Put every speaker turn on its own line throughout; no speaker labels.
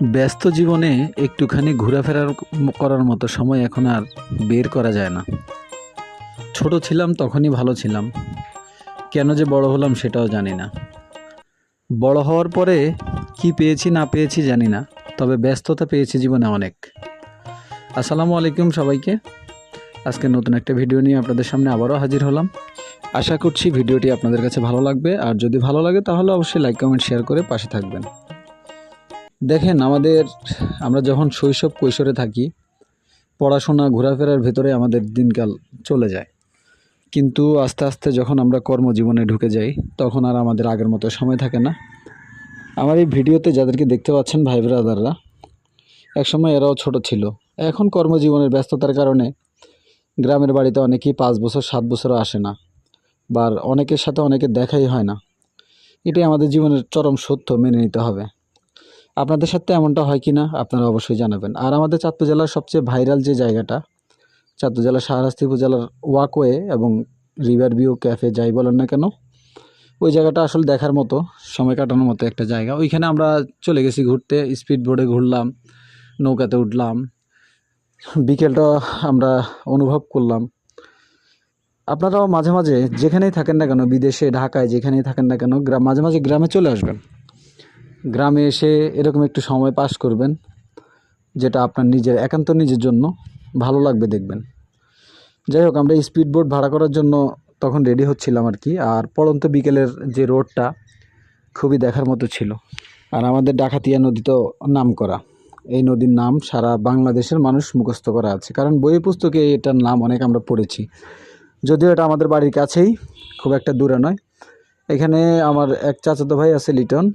ব্যস্ত জীবনে একটুখানি ঘোরাফেরার করার মতো সময় এখন আর বের করা যায় না। ছোট ছিলাম, তখনই ভালো ছিলাম। কেন যে বড় হলাম সেটাও জানি না। বড় হওয়ার পরে কি পেয়েছি, না পেয়েছি জানি না, তবে ব্যস্ততা পেয়েছি জীবনে অনেক। আসসালামু আলাইকুম সবাইকে। আজকে নতুন একটা ভিডিও নিয়ে আপনাদের সামনে আবারও হাজির হলাম। আশা করছি ভিডিওটি আপনাদের কাছে ভালো লাগবে, আর যদি ভালো লাগে তাহলে অবশ্যই লাইক, কমেন্ট, শেয়ার করে পাশে থাকবেন। দেখেন, আমাদের, আমরা যখন শৈশব কৈশোরে থাকি, পড়াশোনা, ঘোরাফেরার ভেতরে আমাদের দিনকাল চলে যায়। কিন্তু আস্তে আস্তে যখন আমরা কর্মজীবনে ঢুকে যাই, তখন আর আমাদের আগের মতো সময় থাকে না। আমার এই ভিডিওতে যাদেরকে দেখতে পাচ্ছেন ভাই ব্রাদাররা, একসময় এরাও ছোট ছিল। এখন কর্মজীবনের ব্যস্ততার কারণে গ্রামের বাড়িতে অনেকেই পাঁচ বছর, সাত বছরও আসে না বা অনেকের সাথে অনেকের দেখাই হয় না। এটাই আমাদের জীবনের চরম সত্য মেনে নিতে হবে। আপনাদের সাথে এমনটা হয় কি না আপনারা অবশ্যই জানাবেন। আর আমাদের চাঁদপুর জেলার সবচেয়ে ভাইরাল যে জায়গাটা, চাঁদপুর জেলার শাহরাস্তি উপজেলার ওয়াকওয়ে এবং রিভার ভিউ ক্যাফে, যাই বলেন না কেন, ওই জায়গাটা আসলে দেখার মতো, সময় কাটানোর মতো একটা জায়গা। ওইখানে আমরা চলে গেছি ঘুরতে স্পিড বোর্ডে ঘুরলাম, নৌকাতে উঠলাম, বিকেলটা আমরা অনুভব করলাম। আপনারাও মাঝে মাঝে যেখানেই থাকেন না কেন, বিদেশে, ঢাকায় যেখানেই থাকেন না কেন গ্রাম মাঝে মাঝে গ্রামে চলে আসবেন। গ্রামে এসে এরকম একটু সময় পাস করবেন, যেটা আপনার নিজের একান্ত নিজের জন্য ভালো লাগবে দেখবেন। যাই হোক, আমরা স্পিড বোট ভাড়া করার জন্য তখন রেডি হচ্ছিলাম আর কি, আর পড়ন্ত বিকেলের যে রোডটা খুবই দেখার মতো ছিল। আর আমাদের ডাকাতিয়া নদী তো নাম করা এই নদীর নাম সারা বাংলাদেশের মানুষ মুখস্থ করা আছে, কারণ বই পুস্তকে এটার নাম অনেক আমরা পড়েছি। যদিও এটা আমাদের বাড়ির কাছেই, খুব একটা দূরে নয়। এখানে আমার এক চাচাতো ভাই আছে লিটন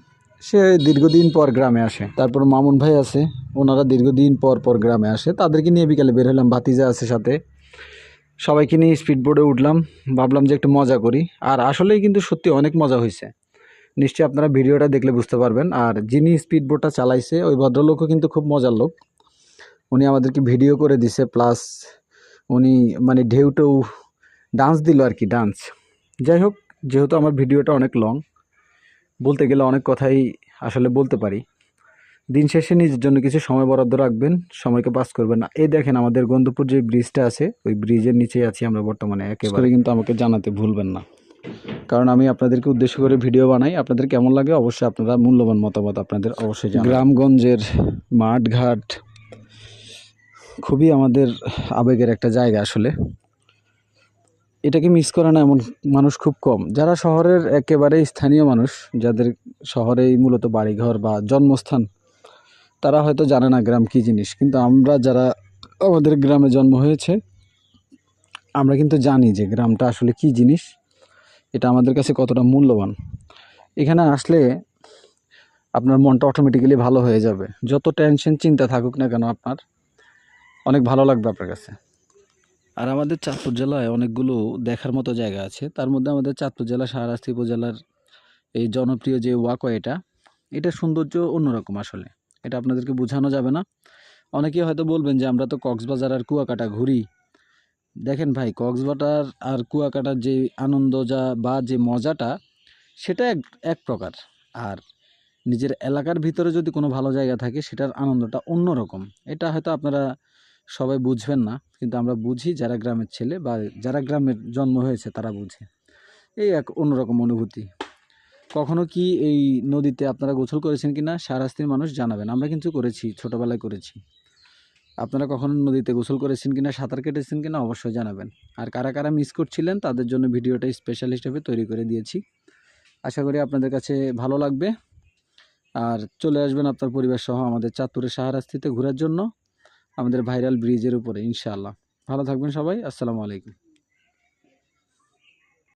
সে দীর্ঘদিন পর গ্রামে আসে। তারপর মামুন ভাই আছে, ওনারা দীর্ঘদিন পর পর গ্রামে আসে। তাদেরকে নিয়ে বিকালে বের হলাম ভাতিজা আছে সাথে। সবাইকে নিয়ে স্পিড বোর্ডে উঠলাম, ভাবলাম যে একটু মজা করি। আর আসলেই কিন্তু সত্যি অনেক মজা হয়েছে নিশ্চয়ই আপনারা ভিডিওটা দেখলে বুঝতে পারবেন। আর যিনি স্পিড বোটটা চালাইছে, ওই ভদ্রলোকও কিন্তু খুব মজার লোক। উনি আমাদেরকে ভিডিও করে দিছে প্লাস উনি মানে ঢেউটেও ডান্স দিল আর কি ডান্স যাই হোক, যেহেতু আমার ভিডিওটা অনেক লং বলতে গেলে অনেক কথাই আসলে বলতে পারি। দিন শেষে নিজের জন্য কিছু সময় বরাদ্দ রাখবেন সময়কে পাস করবেন না। এই দেখেন আমাদের গন্ধপুর যে ব্রিজটা আছে ওই ব্রিজের নিচেই আছি আমরা বর্তমানে একেবারে। কিন্তু আমাকে জানাতে ভুলবেন না। কারণ আমি আপনাদেরকে উদ্দেশ্য করে ভিডিও বানাই। আপনাদের কেমন লাগে অবশ্যই আপনারা মূল্যবান মতামত আপনাদের অবশ্যই। গ্রামগঞ্জের মাঠঘাট খুবই আমাদের আবেগের একটা জায়গা আসলে। এটাকে মিস করে না এমন মানুষ খুব কম। যারা শহরের একেবারে স্থানীয় মানুষ, যাদের শহরেই মূলত বাড়িঘর বা জন্মস্থান, তারা হয়তো জানে না গ্রাম কী জিনিস। কিন্তু আমরা যারা আমাদের গ্রামে জন্ম হয়েছে, আমরা কিন্তু জানি যে গ্রামটা আসলে কী জিনিস। এটা আমাদের কাছে কতটা মূল্যবান। এখানে আসলে আপনার মনটা অটোমেটিক্যালি ভালো হয়ে যাবে। যত টেনশন চিন্তা থাকুক না কেন আপনার, অনেক ভালো লাগবে আপনার কাছে। আর আমাদের চাঁদপুর জেলায় অনেকগুলো দেখার মতো জায়গা আছে। তার মধ্যে আমাদের চাঁদপুর জেলা, শাহরাস্তি উপজেলার এই জনপ্রিয় যে ওয়াকওয়েটা এটা সৌন্দর্য অন্যরকম আসলে। এটা আপনাদেরকে বোঝানো যাবে না। অনেকেই হয়তো বলবেন যে আমরা তো কক্সবাজার আর কুয়াকাটা ঘুরি। দেখেন ভাই, কক্সবাজার আর কুয়াকাটার যে আনন্দ যা বা যে মজাটা, সেটা এক এক প্রকার। আর নিজের এলাকার ভিতরে যদি কোনো ভালো জায়গা থাকে, সেটার আনন্দটা অন্যরকম। এটা হয়তো আপনারা সবাই বুঝবেন না, কিন্তু আমরা বুঝি যারা গ্রামের ছেলে বা যারা গ্রামের জন্ম হয়েছে তারা বুঝে। এই এক অন্যরকম অনুভূতি। কখনো কি এই নদীতে আপনারা গোসল করেছেন কি না সারাস্তির মানুষ জানাবেন, আমরা কিন্তু করেছি, ছোটোবেলায় করেছি। আপনারা কখনো নদীতে গোসল করেছেন কিনা, সাঁতার কেটেছেন কিনা অবশ্যই জানাবেন। আর কারা কারা মিস করছিলেন তাদের জন্য ভিডিওটা স্পেশাল হিসেবে তৈরি করে দিয়েছি। আশা করি আপনাদের কাছে ভালো লাগবে। আর চলে আসবেন আপনার পরিবার সহ আমাদের চাঁদপুরের সাহারাস্তিতে ঘোরার জন্য। আমাদের ভাইরাল ব্রিজের উপরে ইনশাআল্লাহ। ভালো থাকবেন সবাই আসসালামু আলাইকুম।